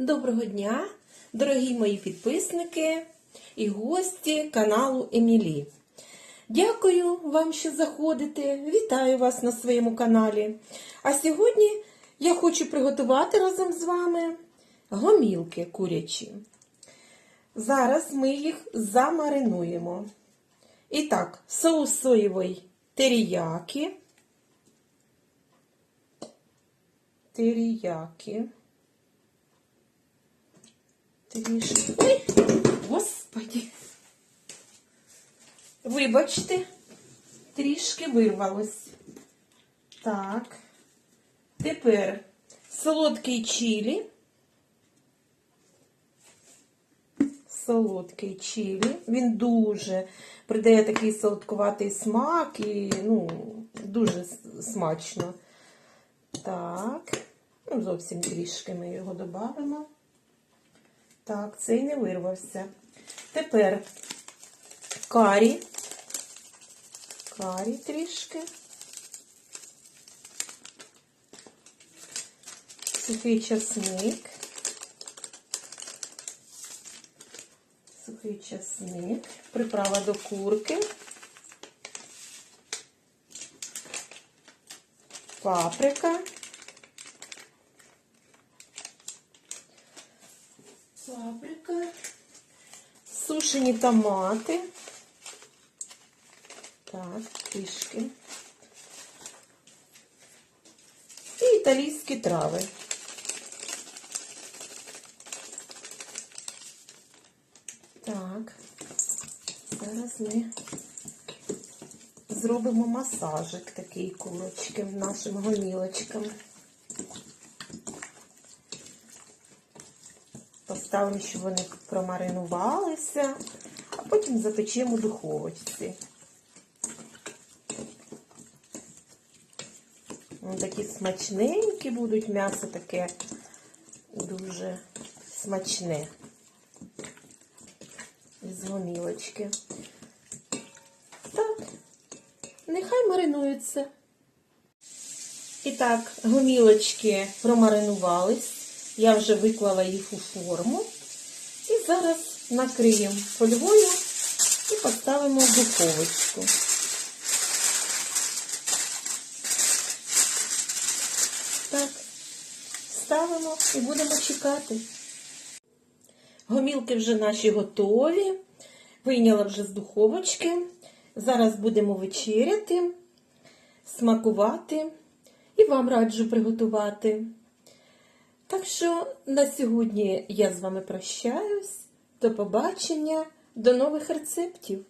Доброго дня, дорогі мої підписники і гості каналу Емілі. Дякую вам, що заходите. Вітаю вас на своєму каналі. А сьогодні я хочу приготувати разом з вами гомілки курячі. Зараз ми їх замаринуємо. І так, соус соєвий теріякі. Теріякі. Трішки. Ой, господі. Вибачте, трішки вирвалось. Так. Тепер солодкий чилі. Солодкий чилі. Він дуже придає такий солодкуватий смак і ну, дуже смачно. Так. Ну, зовсім трішки ми його додамо. Так, цей не вирвався. Тепер карі. Карі трішки. Сухий часник. Сухий часник. Приправа до курки. Паприка. Паприка. Сушені томати. Так, трішки. І італійські трави. Так, зараз ми зробимо масажик такий курочки нашим гомілочкам. Поставимо, щоб вони промаринувалися, а потім запечемо в духовочці. Вони такі смачненькі будуть, м'ясо таке дуже смачне. З гомілочки. Так, нехай маринуються. І так, гомілочки промаринувались. Я вже виклала їх у форму. І зараз накриємо фольгою і поставимо в духовочку. Так, ставимо і будемо чекати. Гомілки вже наші готові. Вийняла вже з духовочки. Зараз будемо вечеряти, смакувати і вам раджу приготувати. Так що на сьогодні я з вами прощаюсь. До побачення, до нових рецептів!